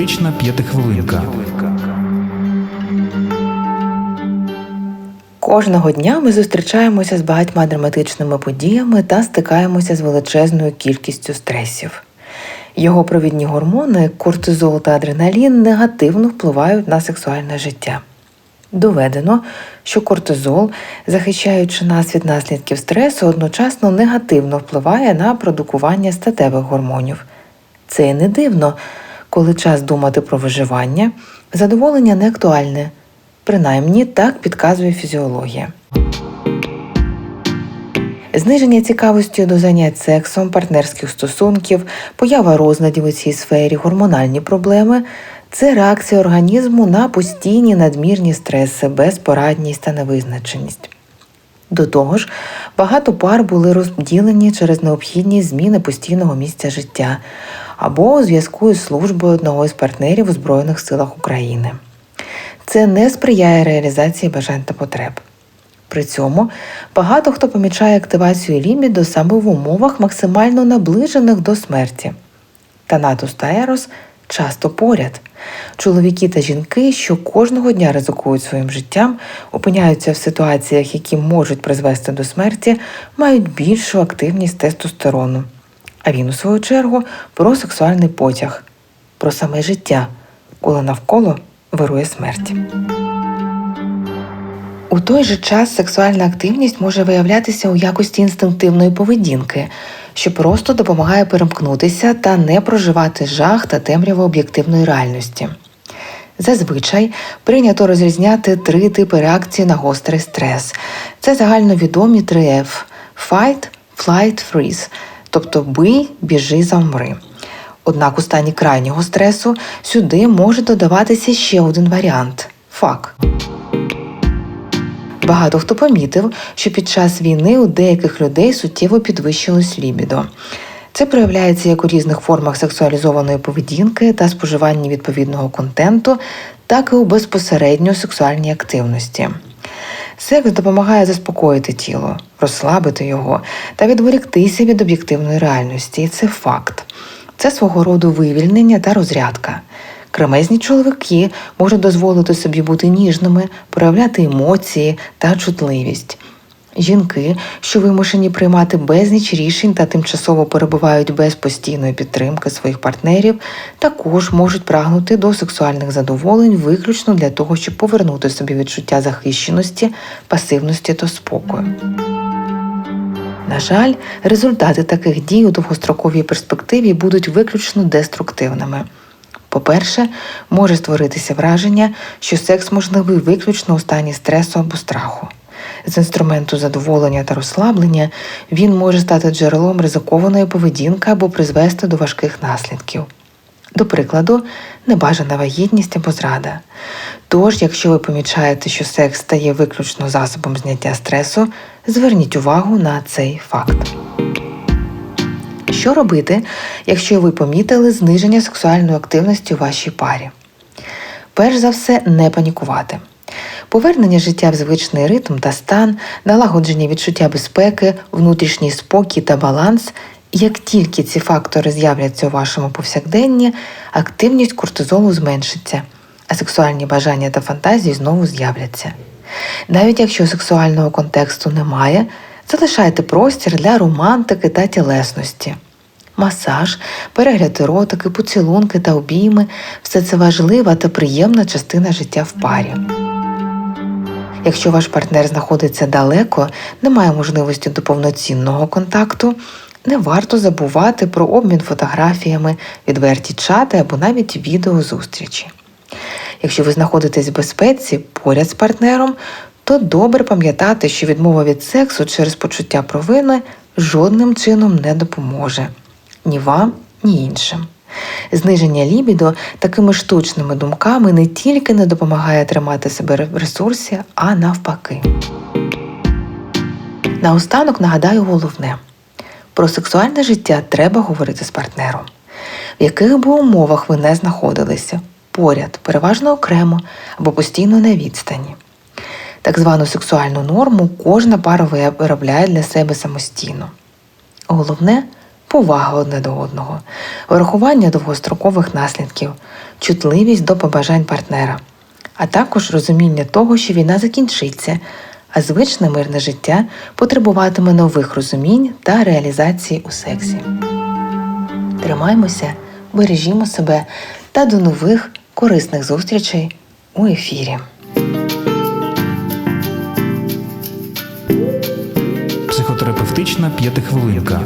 Еротична п'ятихвилинка. Кожного дня ми зустрічаємося з багатьма драматичними подіями та стикаємося з величезною кількістю стресів. Його провідні гормони, кортизол та адреналін, негативно впливають на сексуальне життя. Доведено, що кортизол, захищаючи нас від наслідків стресу, одночасно негативно впливає на продукування статевих гормонів. Це і не дивно, коли час думати про виживання, задоволення не актуальне. Принаймні так підказує фізіологія. Зниження цікавості до занять сексом, партнерських стосунків, поява розладів у цій сфері, гормональні проблеми це реакція організму на постійні надмірні стреси, безпорадність та невизначеність. До того ж, багато пар були розділені через необхідність зміни постійного місця життя або у зв'язку із службою одного із партнерів у Збройних силах України. Це не сприяє реалізації бажань та потреб. При цьому багато хто помічає активацію ліміду саме в умовах максимально наближених до смерті. Танатус та ерос часто поряд. Чоловіки та жінки, що кожного дня ризикують своїм життям, опиняються в ситуаціях, які можуть призвести до смерті, мають більшу активність тестостерону. А він, у свою чергу, про сексуальний потяг, про саме життя, коли навколо вирує смерть. Той же час сексуальна активність може виявлятися у якості інстинктивної поведінки, що просто допомагає перемкнутися та не проживати жах та темряву об'єктивної реальності. Зазвичай прийнято розрізняти три типи реакції на гострий стрес. Це загальновідомі три F – Fight, Flight, Freeze, тобто бий, біжи, завмри. Однак у стані крайнього стресу сюди може додаватися ще один варіант фак. Багато хто помітив, що під час війни у деяких людей суттєво підвищилось лібідо. Це проявляється як у різних формах сексуалізованої поведінки та споживання відповідного контенту, так і у безпосередньо сексуальній активності. Секс допомагає заспокоїти тіло, розслабити його та відволіктися від об'єктивної реальності. Це факт. Це свого роду вивільнення та розрядка. Кремезні чоловіки можуть дозволити собі бути ніжними, проявляти емоції та чутливість. Жінки, що вимушені приймати безліч рішень та тимчасово перебувають без постійної підтримки своїх партнерів, також можуть прагнути до сексуальних задоволень виключно для того, щоб повернути собі відчуття захищеності, пасивності та спокою. На жаль, результати таких дій у довгостроковій перспективі будуть виключно деструктивними. По-перше, може створитися враження, що секс можливий виключно у стані стресу або страху. З інструменту задоволення та розслаблення він може стати джерелом ризикованої поведінки або призвести до важких наслідків. До прикладу, небажана вагітність або зрада. Тож, якщо ви помічаєте, що секс стає виключно засобом зняття стресу, зверніть увагу на цей факт. Що робити, якщо ви помітили зниження сексуальної активності у вашій парі? Перш за все, не панікувати. Повернення життя в звичний ритм та стан, налагодження відчуття безпеки, внутрішній спокій та баланс. Як тільки ці фактори з'являться у вашому повсякденні, активність кортизолу зменшиться, а сексуальні бажання та фантазії знову з'являться. Навіть якщо сексуального контексту немає, залишайте простір для романтики та тілесності. Масаж, перегляд еротики, поцілунки та обійми все це важлива та приємна частина життя в парі. Якщо ваш партнер знаходиться далеко, немає можливості до повноцінного контакту, не варто забувати про обмін фотографіями, відверті чати або навіть відеозустрічі. Якщо ви знаходитесь в безпеці поряд з партнером, то добре пам'ятати, що відмова від сексу через почуття провини жодним чином не допоможе ні вам, ні іншим. Зниження лібідо такими штучними думками не тільки не допомагає тримати себе в ресурсі, а навпаки. Наостанок нагадаю головне: про сексуальне життя треба говорити з партнером, в яких би умовах ви не знаходилися, поряд, переважно окремо або постійно на відстані. Так звану сексуальну норму кожна пара виробляє для себе самостійно. Головне повага одне до одного, врахування довгострокових наслідків, чутливість до побажань партнера, а також розуміння того, що війна закінчиться, а звичне мирне життя потребуватиме нових розумінь та реалізації у сексі. Тримаймося, бережімо себе та до нових корисних зустрічей у ефірі. Психотерапевтична п'ятихвилинка.